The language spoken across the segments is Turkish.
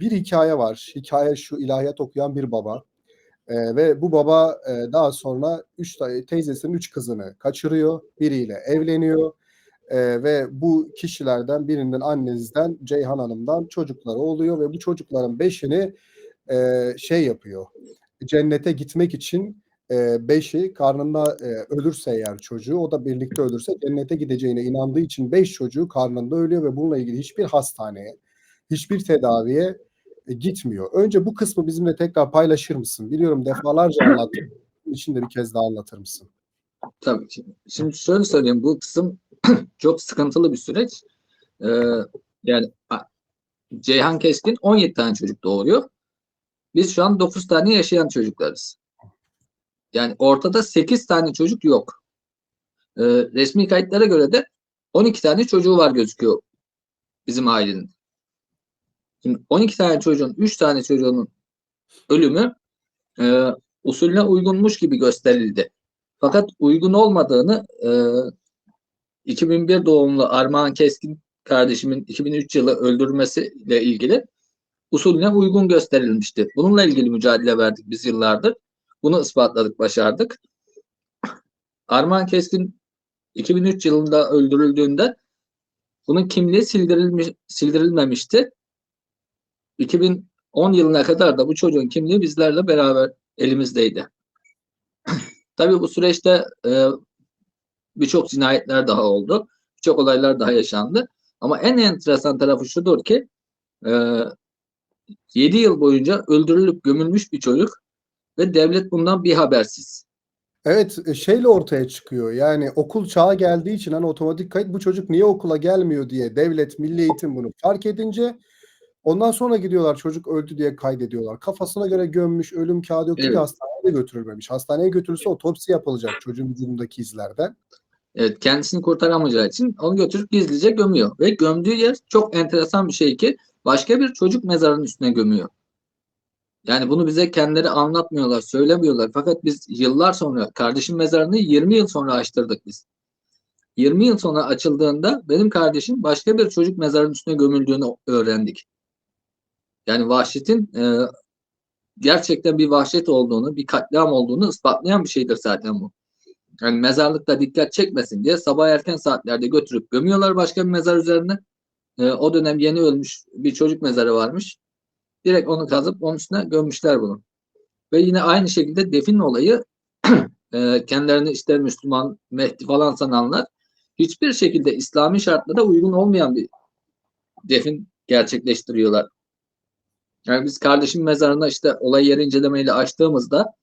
Bir hikaye var. Hikaye şu ilahiyat okuyan bir baba. Ee, ve bu baba e, daha sonra üç teyzesinin üç kızını kaçırıyor. Biriyle evleniyor. Ee, ve bu kişilerden birinin annesinden Ceyhan Hanım'dan çocukları oluyor ve bu çocukların beşini e, şey yapıyor. Cennete gitmek için e, beşi karnında e, ölürse eğer çocuğu o da birlikte ölürse cennete gideceğine inandığı için beş çocuğu karnında ölüyor ve bununla ilgili hiçbir hastaneye, hiçbir tedaviye e, gitmiyor. Önce bu kısmı bizimle tekrar paylaşır mısın? Biliyorum defalarca anlattım. Bunun için de bir kez daha anlatır mısın? Tabii. Şimdi şöyle söyleyeyim. Bu kısım çok sıkıntılı bir süreç. Ee, yani Ceyhan Keskin 17 tane çocuk doğuruyor. Biz şu an 9 tane yaşayan çocuklarız. Yani ortada 8 tane çocuk yok. Ee, resmi kayıtlara göre de 12 tane çocuğu var gözüküyor bizim ailenin. Şimdi 12 tane çocuğun 3 tane çocuğunun ölümü e, usulüne uygunmuş gibi gösterildi. Fakat uygun olmadığını e, 2001 doğumlu Armağan Keskin kardeşimin 2003 yılı öldürmesiyle ilgili usulüne uygun gösterilmişti. Bununla ilgili mücadele verdik biz yıllardır. Bunu ispatladık, başardık. Armağan Keskin 2003 yılında öldürüldüğünde bunun kimliği sildirilmiş, sildirilmemişti. 2010 yılına kadar da bu çocuğun kimliği bizlerle beraber elimizdeydi. Tabii bu süreçte e, birçok cinayetler daha oldu. Birçok olaylar daha yaşandı. Ama en enteresan tarafı şudur ki e, 7 yıl boyunca öldürülüp gömülmüş bir çocuk ve devlet bundan bir habersiz. Evet e, şeyle ortaya çıkıyor. Yani okul çağı geldiği için hani otomatik kayıt bu çocuk niye okula gelmiyor diye devlet, milli eğitim bunu fark edince ondan sonra gidiyorlar çocuk öldü diye kaydediyorlar. Kafasına göre gömmüş, ölüm kağıdı yok diye Evet. hastaneye de götürülmemiş. Hastaneye götürülse otopsi yapılacak çocuğun vücudundaki izlerden. Evet, kendisini kurtaramayacağı için onu götürüp gizlice gömüyor. Ve gömdüğü yer çok enteresan bir şey ki başka bir çocuk mezarının üstüne gömüyor. Yani bunu bize kendileri anlatmıyorlar, söylemiyorlar. Fakat biz yıllar sonra kardeşim mezarını 20 yıl sonra açtırdık biz. 20 yıl sonra açıldığında benim kardeşim başka bir çocuk mezarının üstüne gömüldüğünü öğrendik. Yani vahşetin e, gerçekten bir vahşet olduğunu, bir katliam olduğunu ispatlayan bir şeydir zaten bu. Yani mezarlıkta dikkat çekmesin diye sabah erken saatlerde götürüp gömüyorlar başka bir mezar üzerine. Ee, o dönem yeni ölmüş bir çocuk mezarı varmış. Direkt onu kazıp onun üstüne gömmüşler bunu. Ve yine aynı şekilde defin olayı e, kendilerini işte Müslüman, Mehdi falan sananlar hiçbir şekilde İslami şartlara uygun olmayan bir defin gerçekleştiriyorlar. Yani biz kardeşim mezarına işte olay yeri incelemeyle açtığımızda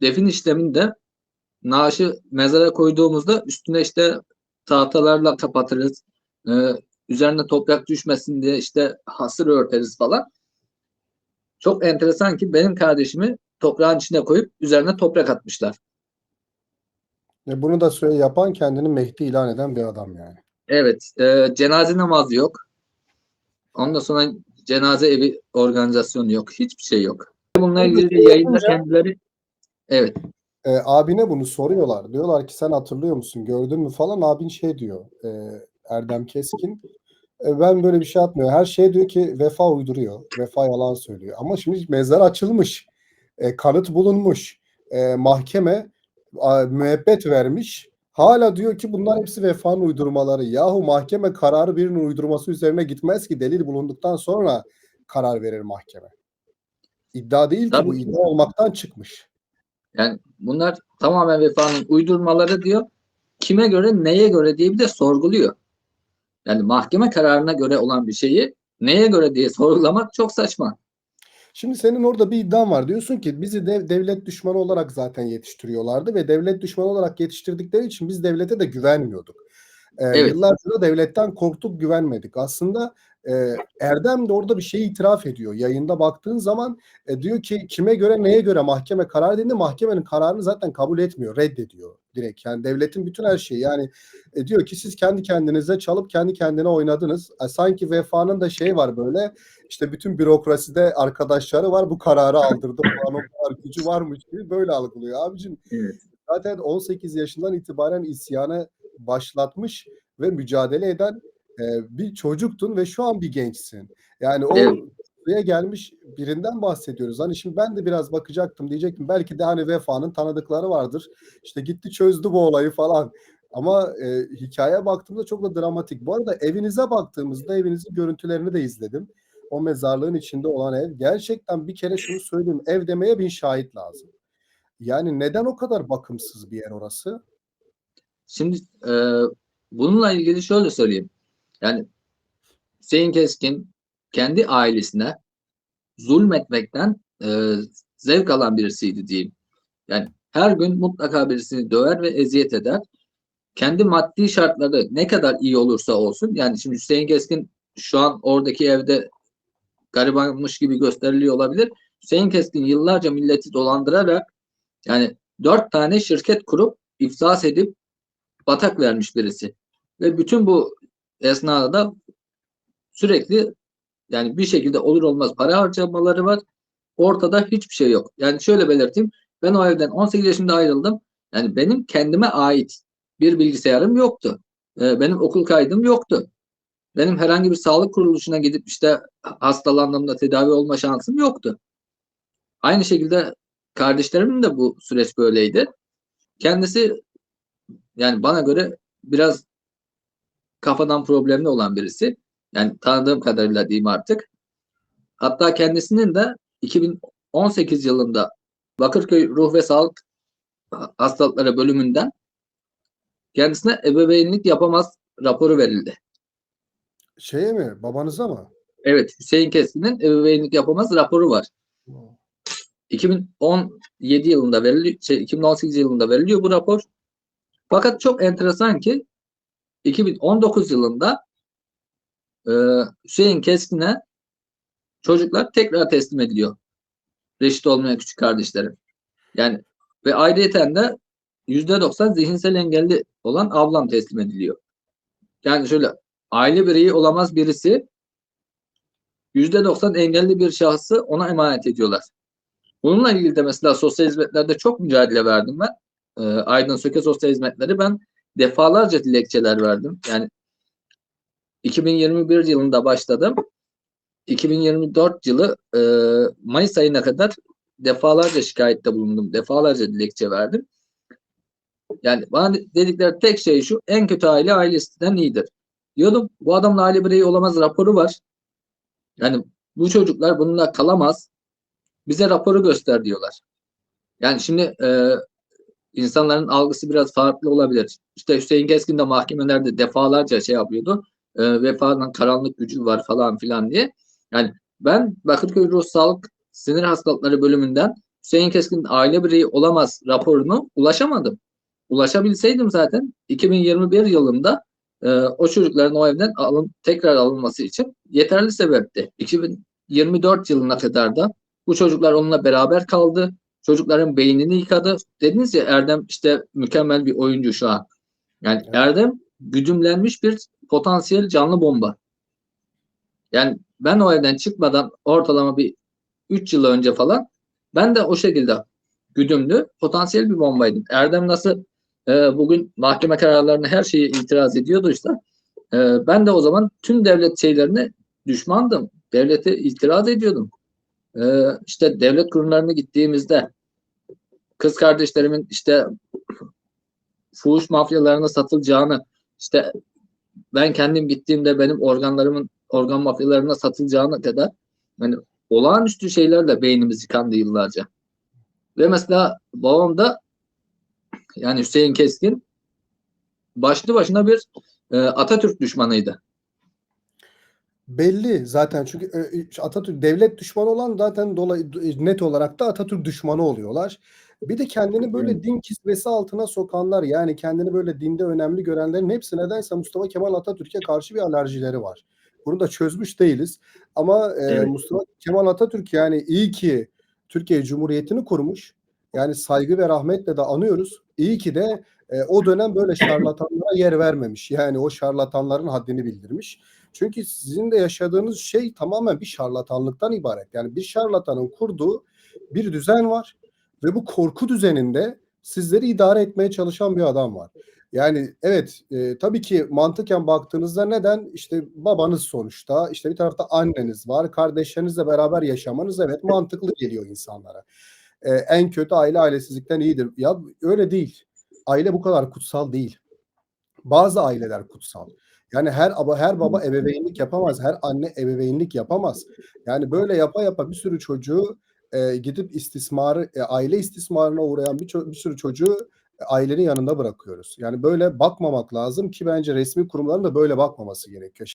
defin işleminde naaşı mezara koyduğumuzda üstüne işte tahtalarla kapatırız. Ee, üzerine toprak düşmesin diye işte hasır örteriz falan. Çok enteresan ki benim kardeşimi toprağın içine koyup üzerine toprak atmışlar. Ve bunu da söyle yapan kendini Mehdi ilan eden bir adam yani. Evet, e, cenaze namazı yok. Ondan sonra cenaze evi organizasyonu yok. Hiçbir şey yok. Bununla ilgili de yayında kendileri evet E, abine bunu soruyorlar. Diyorlar ki sen hatırlıyor musun? Gördün mü falan. Abin şey diyor. e, Erdem Keskin. E, ben böyle bir şey atmıyor. Her şey diyor ki Vefa uyduruyor. Vefa yalan söylüyor. Ama şimdi mezar açılmış. E, kanıt bulunmuş. E, mahkeme a, müebbet vermiş. Hala diyor ki bunlar hepsi Vefa'nın uydurmaları. Yahu mahkeme kararı birinin uydurması üzerine gitmez ki delil bulunduktan sonra karar verir mahkeme. İddia değil ki bu Tabii. iddia olmaktan çıkmış. Yani bunlar tamamen vefanın uydurmaları diyor. Kime göre, neye göre diye bir de sorguluyor. Yani mahkeme kararına göre olan bir şeyi neye göre diye sorgulamak çok saçma. Şimdi senin orada bir iddian var. Diyorsun ki bizi dev- devlet düşmanı olarak zaten yetiştiriyorlardı ve devlet düşmanı olarak yetiştirdikleri için biz devlete de güvenmiyorduk. Ee, Evet. Yıllarca da devletten korktuk, güvenmedik. Aslında e, Erdem de orada bir şey itiraf ediyor. Yayında baktığın zaman e, diyor ki kime göre neye göre mahkeme karar dediğinde mahkemenin kararını zaten kabul etmiyor, reddediyor direkt. Yani devletin bütün her şeyi yani e, diyor ki siz kendi kendinize çalıp kendi kendine oynadınız. E, sanki vefanın da şey var böyle işte bütün bürokraside arkadaşları var bu kararı aldırdı falan o kadar gücü varmış gibi böyle algılıyor. Abicim Evet. zaten 18 yaşından itibaren isyanı başlatmış ve mücadele eden e, bir çocuktun ve şu an bir gençsin. Yani o Evet. Noktaya gelmiş birinden bahsediyoruz. Hani şimdi ben de biraz bakacaktım diyecektim belki de hani Vefa'nın tanıdıkları vardır. İşte gitti çözdü bu olayı falan. Ama e, hikayeye baktığımda çok da dramatik. Bu arada evinize baktığımızda evinizin görüntülerini de izledim. O mezarlığın içinde olan ev. Gerçekten bir kere şunu söyleyeyim. Ev demeye bin şahit lazım. Yani neden o kadar bakımsız bir yer orası? Şimdi e, bununla ilgili şöyle söyleyeyim. Yani Hüseyin Keskin kendi ailesine zulmetmekten e, zevk alan birisiydi diyeyim. Yani her gün mutlaka birisini döver ve eziyet eder. Kendi maddi şartları ne kadar iyi olursa olsun yani şimdi Hüseyin Keskin şu an oradaki evde garibanmış gibi gösteriliyor olabilir. Hüseyin Keskin yıllarca milleti dolandırarak yani dört tane şirket kurup iflas edip batak vermiş birisi. Ve bütün bu esnada da sürekli yani bir şekilde olur olmaz para harcamaları var. Ortada hiçbir şey yok. Yani şöyle belirteyim. Ben o evden 18 yaşında ayrıldım. Yani benim kendime ait bir bilgisayarım yoktu. Ee, benim okul kaydım yoktu. Benim herhangi bir sağlık kuruluşuna gidip işte hastalandığımda tedavi olma şansım yoktu. Aynı şekilde kardeşlerimin de bu süreç böyleydi. Kendisi yani bana göre biraz kafadan problemli olan birisi. Yani tanıdığım kadarıyla diyeyim artık. Hatta kendisinin de 2018 yılında Bakırköy Ruh ve Sağlık Hastalıkları bölümünden kendisine ebeveynlik yapamaz raporu verildi. Şeye mi? Babanıza mı? Evet, Hüseyin Keskin'in ebeveynlik yapamaz raporu var. 2017 yılında veriliyor, şey, 2018 yılında veriliyor bu rapor. Fakat çok enteresan ki 2019 yılında e, Hüseyin Keskin'e çocuklar tekrar teslim ediliyor. Reşit olmayan küçük kardeşlerim. Yani ve ayrıyeten de %90 zihinsel engelli olan ablam teslim ediliyor. Yani şöyle aile bireyi olamaz birisi %90 engelli bir şahsı ona emanet ediyorlar. Bununla ilgili de mesela sosyal hizmetlerde çok mücadele verdim ben. E, Aydın Söke Sosyal Hizmetleri ben defalarca dilekçeler verdim. Yani 2021 yılında başladım. 2024 yılı e, Mayıs ayına kadar defalarca şikayette bulundum. Defalarca dilekçe verdim. Yani bana dedikleri tek şey şu. En kötü aile ailesinden iyidir. Diyordum bu adamın aile bireyi olamaz raporu var. Yani bu çocuklar bununla kalamaz. Bize raporu göster diyorlar. Yani şimdi e, insanların algısı biraz farklı olabilir. İşte Hüseyin Keskin de mahkemelerde defalarca şey yapıyordu. E, vefanın karanlık gücü var falan filan diye. Yani ben Bakırköy Ruh Sağlık Sinir Hastalıkları bölümünden Hüseyin Keskin aile bireyi olamaz raporunu ulaşamadım. Ulaşabilseydim zaten 2021 yılında e, o çocukların o evden alın, tekrar alınması için yeterli sebepti. 2024 yılına kadar da bu çocuklar onunla beraber kaldı. Çocukların beynini yıkadı. Dediniz ya Erdem işte mükemmel bir oyuncu şu an. Yani. Erdem güdümlenmiş bir potansiyel canlı bomba. Yani ben o evden çıkmadan ortalama bir 3 yıl önce falan ben de o şekilde güdümlü potansiyel bir bombaydım. Erdem nasıl e, bugün mahkeme kararlarına her şeye itiraz ediyorduysa e, ben de o zaman tüm devlet şeylerine düşmandım. Devlete itiraz ediyordum. E, işte devlet kurumlarına gittiğimizde kız kardeşlerimin işte fuhuş mafyalarına satılacağını işte ben kendim gittiğimde benim organlarımın organ mafyalarına satılacağına kadar yani olağanüstü şeylerle beynimiz yıkandı yıllarca. Ve mesela babam da yani Hüseyin Keskin başlı başına bir e, Atatürk düşmanıydı. Belli zaten çünkü e, Atatürk devlet düşmanı olan zaten dolayı net olarak da Atatürk düşmanı oluyorlar. Bir de kendini böyle din kisvesi altına sokanlar yani kendini böyle dinde önemli görenlerin hepsi nedense Mustafa Kemal Atatürk'e karşı bir alerjileri var. Bunu da çözmüş değiliz. Ama e, Evet. Mustafa Kemal Atatürk yani iyi ki Türkiye Cumhuriyeti'ni kurmuş. Yani saygı ve rahmetle de anıyoruz. İyi ki de e, o dönem böyle şarlatanlara yer vermemiş. Yani o şarlatanların haddini bildirmiş. Çünkü sizin de yaşadığınız şey tamamen bir şarlatanlıktan ibaret. Yani bir şarlatanın kurduğu bir düzen var ve bu korku düzeninde sizleri idare etmeye çalışan bir adam var. Yani evet, eee, tabii ki mantıken baktığınızda neden? İşte babanız sonuçta, işte bir tarafta anneniz var, kardeşlerinizle beraber yaşamanız evet mantıklı geliyor insanlara. Eee, en kötü aile ailesizlikten iyidir. Ya öyle değil. Aile bu kadar kutsal değil. Bazı aileler kutsal. Yani her aba her baba ebeveynlik yapamaz, her anne ebeveynlik yapamaz. Yani böyle yapa yapa bir sürü çocuğu, eee, gidip istismarı, eee, aile istismarına uğrayan bir bir sürü çocuğu ailenin yanında bırakıyoruz. Yani böyle bakmamak lazım ki bence resmî kurumların da böyle bakmaması gerekiyor.